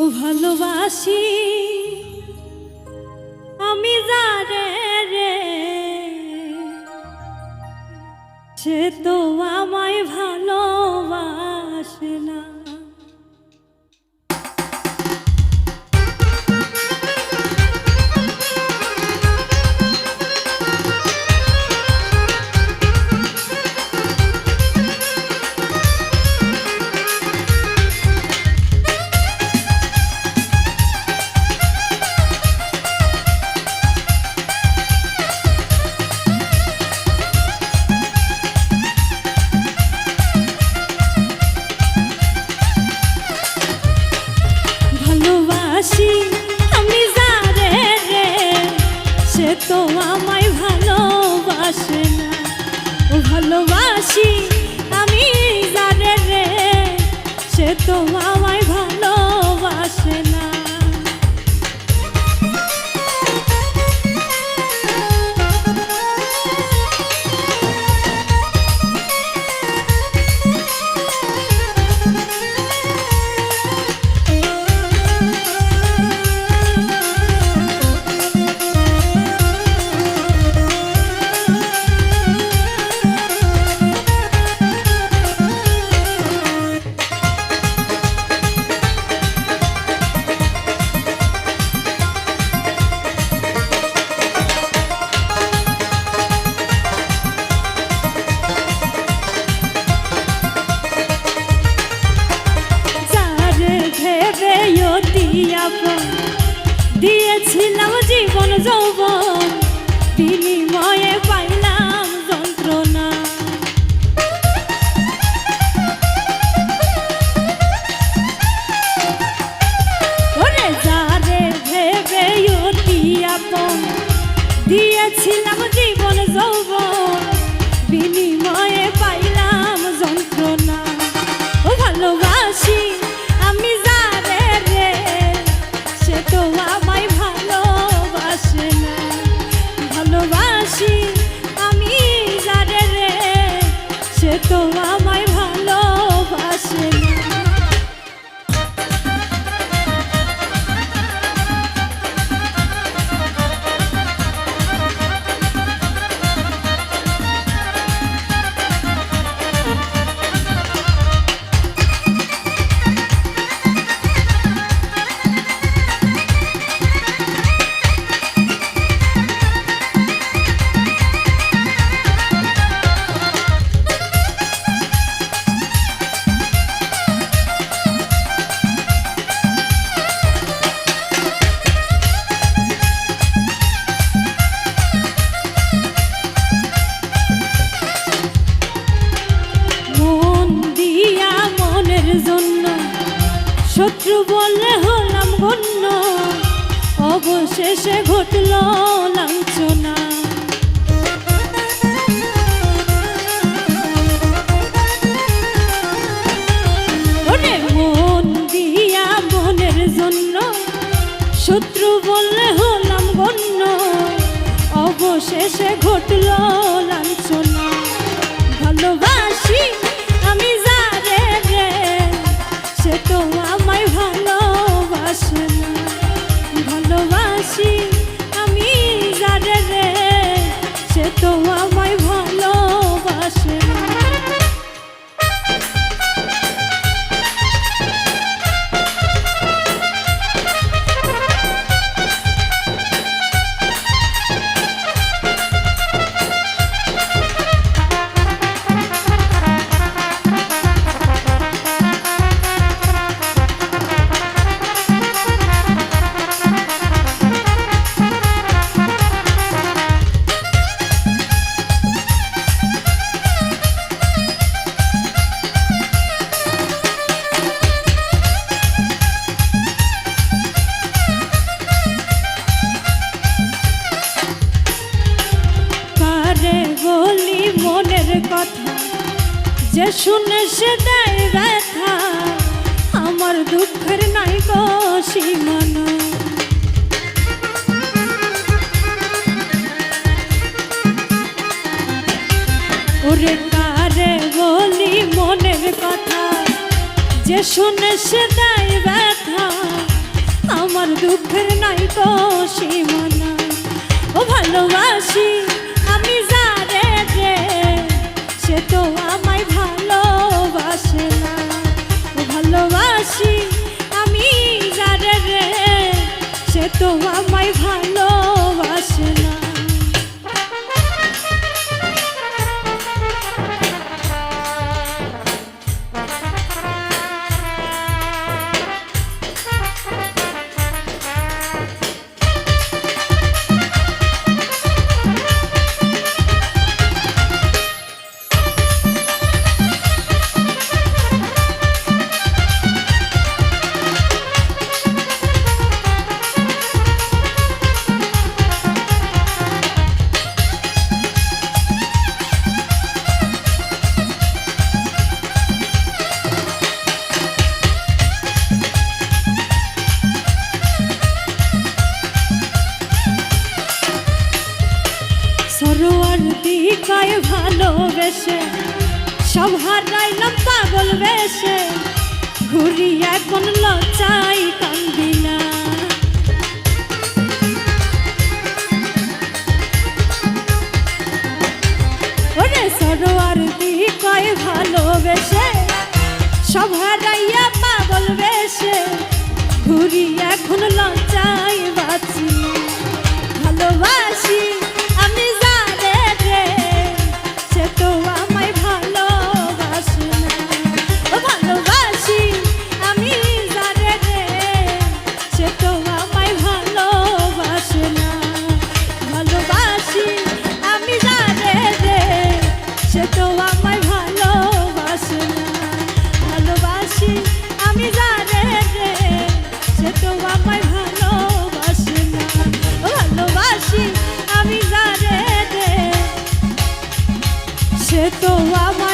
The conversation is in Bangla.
ও ভালোবাসি। আমি যারে রে সে তো আমায় ভালোবাসে না। জন্য। শত্রু বললে হলাম গণ্য। অবশেষে ঘটল বলি মনের কথা, যে শুনে সে দেয় ব্যথা, আমার দুঃখের নাই গো সীমানা। ওরে কারে বলি মনের কথা, যে শুনে সে দেয় ব্যথা, আমার দুঃখের নাই তো সীমানা। ও ভালোবাসি তো আমায় ভালোবাসে না। তোমায় ভালোবেসে, সব হারাইলাম পাগল বেশে ঘুরি এখন লজ্জাই কান্দি না। ওরে সরোয়ার দি কয় ভালোবেসে, সব হারাই তো আমার